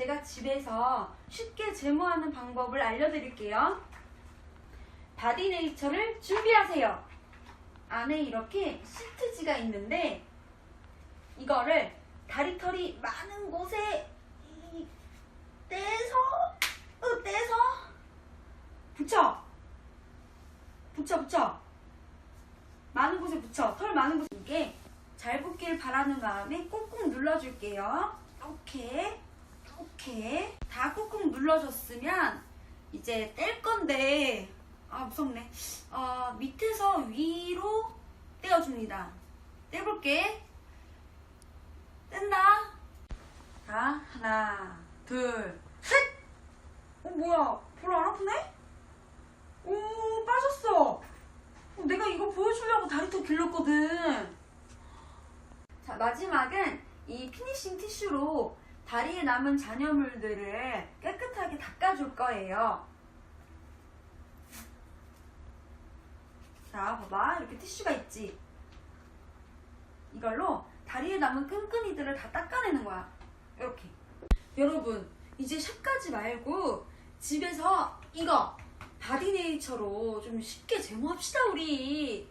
제가 집에서 쉽게 제모하는 방법을 알려드릴게요. 바디네이처를 준비하세요. 안에 이렇게 시트지가 있는데 이거를 다리털이 많은 곳에 이- 떼서 어, 떼서 붙여. 붙여 붙여. 많은 곳에 붙여. 털 많은 곳에. 이게 잘 붙길 바라는 마음에 꾹꾹 눌러줄게요. 이렇게 이렇게 다 꾹꾹 눌러줬으면 이제 뗄 건데. 아 무섭네. 어, 밑에서 위로 떼어줍니다. 떼볼게. 뗀다. 자 하나 둘셋! 어 뭐야? 별로 안 아프네? 오 빠졌어. 어, 내가 이거 보여주려고 다리털 길렀거든. 자 마지막은 이 피니싱 티슈로 다리에 남은 잔여물들을 깨끗하게 닦아줄 거예요. 자 봐봐. 이렇게 티슈가 있지? 이걸로 다리에 남은 끈끈이들을 다 닦아내는 거야. 이렇게. 여러분 이제 샵까지 말고 집에서 이거 바디네이처로 좀 쉽게 제모합시다 우리